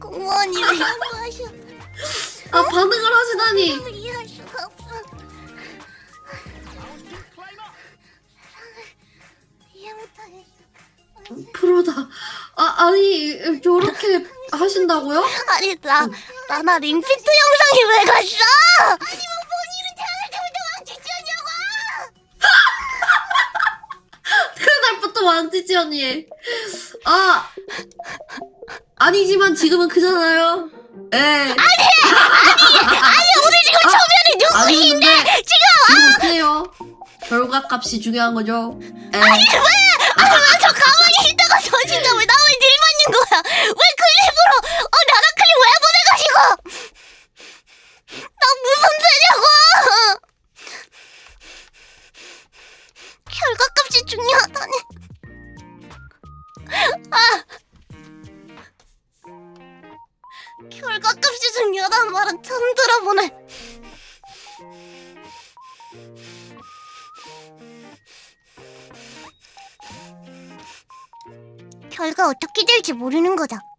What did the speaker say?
공무원이래요. 하셔. 아 반응을 하시다니. 이해할 수가 없어. 이해 못하겠어. 프로다. 아 아니 저렇게 하신다고요? 아니 나 나나 링피트 영상이 왜 갔어? 아니 왕티지 언니. 아 아니지만 지금은 그잖아요. 예. 아니 아니 오늘 지금 초면이 아니 누구인데 근데 지금 지금 어때요? 결과값이 중요한 거죠. 예. 아니 왜? 아니 왜저 가만히 있다가 저 진짜 왜 나만 딜 맞는 거야? 왜 클립으로 어 나라 클립 왜 보내가지고? 나 무슨 죄냐고? 결과값이 중요하다니. 결과값이 중요하다는 말은 처음 들어보네. 결과 어떻게 될지 모르는 거다.